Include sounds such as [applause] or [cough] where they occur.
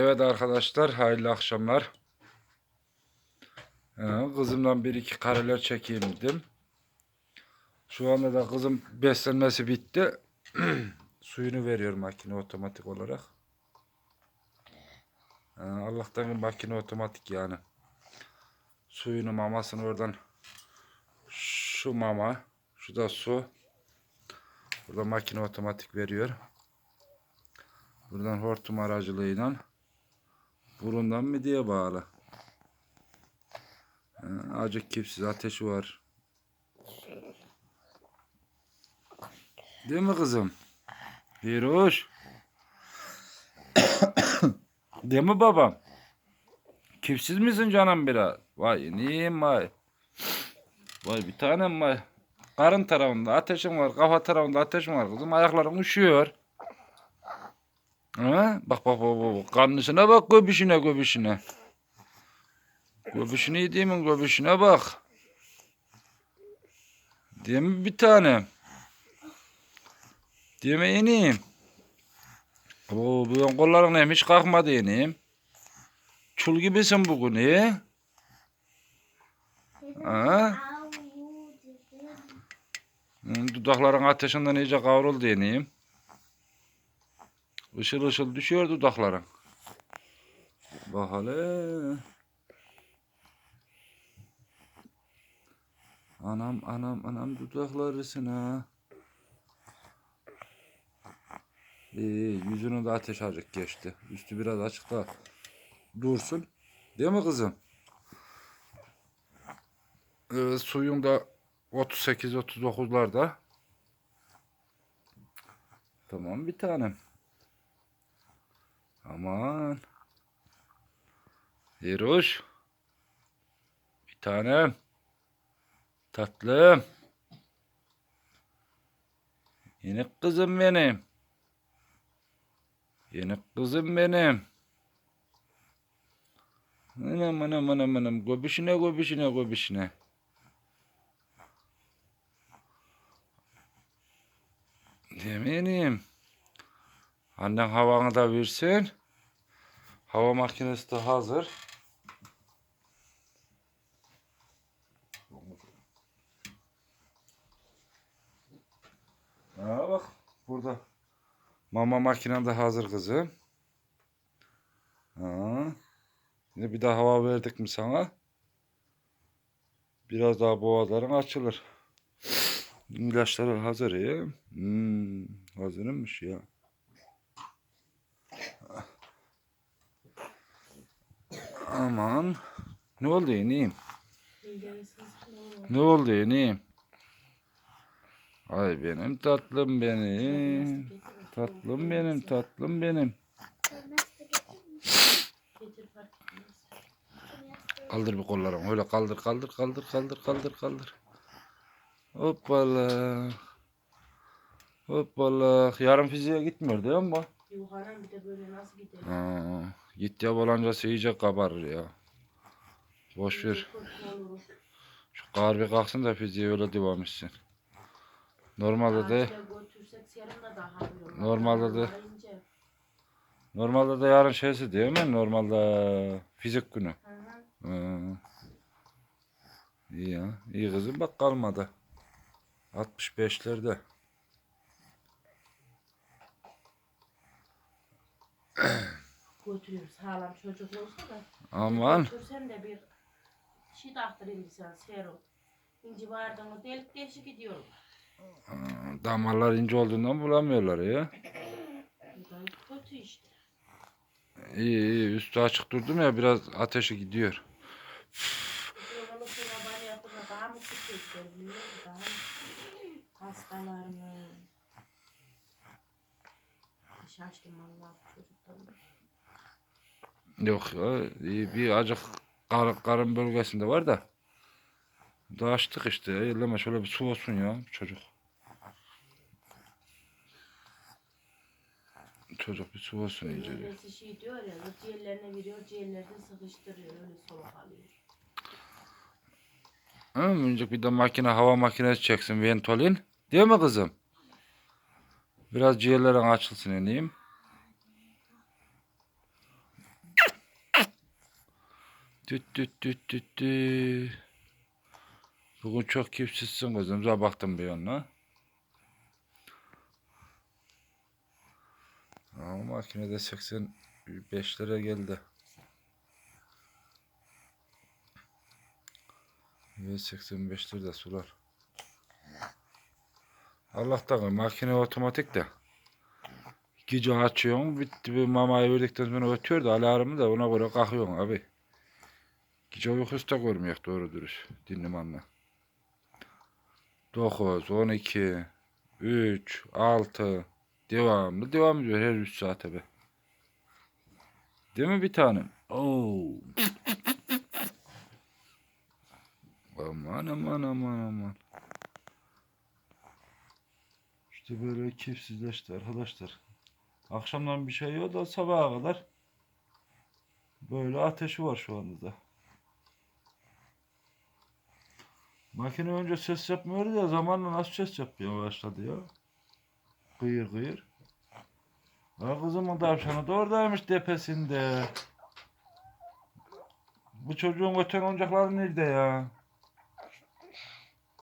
Evet arkadaşlar hayırlı akşamlar. Ee, kızımdan bir iki kareler çekeyim dedim. Şu anda da kızım beslenmesi bitti. [clears throat] Suyunu veriyor makine otomatik olarak. Ee, Allah'tan makine otomatik yani. Suyunu mamasını oradan şu mama, şu da su. Burada makine otomatik veriyor. Buradan hortum aracılığıyla burundan mı diye bağlı. Ha, acık kipsiz ateşi var. Değil mi kızım? Bir hoş. [coughs] Değil mi babam? Kipsiz misin canım biraz? Vay neyim vay. Vay bir tanem vay. Karın tarafında ateşin var, kafa tarafında ateşin var kızım. Ayakların üşüyor. Ha? Bak bak bak bak. Karnısına bak göbüşüne göbüşüne. Göbüşüne yediğimin göbüşüne bak. Değil mi bir tane? Değil mi ineyim? Oo, bu kolların hem hiç kalkmadı ineyim. Çul gibisin bugün iyi. Ha? Dudakların ateşinden iyice kavruldu ineyim. Işıl ışıl düşüyor dudakların. Bak hele. Anam anam anam dudaklarısına. İyi yüzünü de ateş acık geçti. Üstü biraz açık da dursun. Değil mi kızım? Evet, suyun da 38-39'larda. Tamam bir tanem. Aman. Yeroş. Bir tanem. Tatlım. Yeni kızım benim. Yeni kızım benim. Anam anam anam anam. Göbüşüne göbüşüne göbüşüne. Eminim. Annen havanı da versin. Hava makinesi de hazır. Ha bak burada. Mama makinen de hazır kızım. Ha. Şimdi bir daha hava verdik mi sana? Biraz daha boğazların açılır. İlaçları hazır ya. Hmm, hazırmış ya. Aman. Ne oldu yeniyim? Ne oldu yeniyim? Ay benim tatlım benim. Tatlım benim, tatlım benim. Kaldır bir kollarını. Öyle kaldır, kaldır, kaldır, kaldır, kaldır, kaldır. Hoppala. Hoppala. Yarın fiziğe gitmiyor değil mi bu? Yukarı bir de böyle nasıl gidelim? Ha, git ya bolancası iyice kabarır ya. Boş ver. Şu kar bir kalksın da fiziğe öyle devam etsin. Normalde de. Normalde de- normalde de yarın şeysi değil mi? Normalde fizik günü. Hı hı. İyi ya. İyi kızım bak kalmadı. 65'lerde. Götürüyoruz sağlam çocuk olsa da. Aman. Götürsen de bir şey taktırayım bir sen serum. İnci vardığını delik deşik gidiyorum. Damarlar ince olduğundan bulamıyorlar ya. Bu da kötü işte. İyi iyi üstü açık durdum ya biraz ateşi gidiyor. Yolunu sonra bana yapınca daha mı bilmiyorum daha. Şaştım Allah çocuktan. Yok ya iyi bir acık kar, karın bölgesinde var da. Daha açtık işte. Elleme şöyle bir su olsun ya çocuk. Çocuk bir su olsun iyice. Öylesi şey diyor ya, ciğerlerine veriyor, ciğerlerini sıkıştırıyor, öyle soluk alıyor. Ha, önce bir de makine hava makinesi çeksin ventolin. Değil mi kızım? Biraz ciğerlerin açılsın eneyim. Düt düt düt düt düt. Bugün çok keyifsizsin kızım. Zaten baktım bir yanına. Ama makinede 85 lira geldi. Ve 85 lira sular. Allah'tan makine otomatik de. Gece açıyorsun, bitti bir mamayı verdikten sonra ötüyor da alarmı da ona göre kalkıyorsun abi. Gece uykusu da görmüyor doğru dürüst dinlemanla. 9, 12, 3, 6 devamlı devam ediyor her 3 saate be. Değil mi bir tanem? Oo. Aman aman aman aman. İşte böyle keyifsizleşti arkadaşlar. Akşamdan bir şey yok da sabaha kadar böyle ateşi var şu anda da. Makine önce ses yapmıyordu ya zamanla nasıl ses yapmaya başladı ya. Kıyır kıyır. Ha kızımın tavşanı da oradaymış tepesinde. Bu çocuğun öten oyuncakları nerede ya?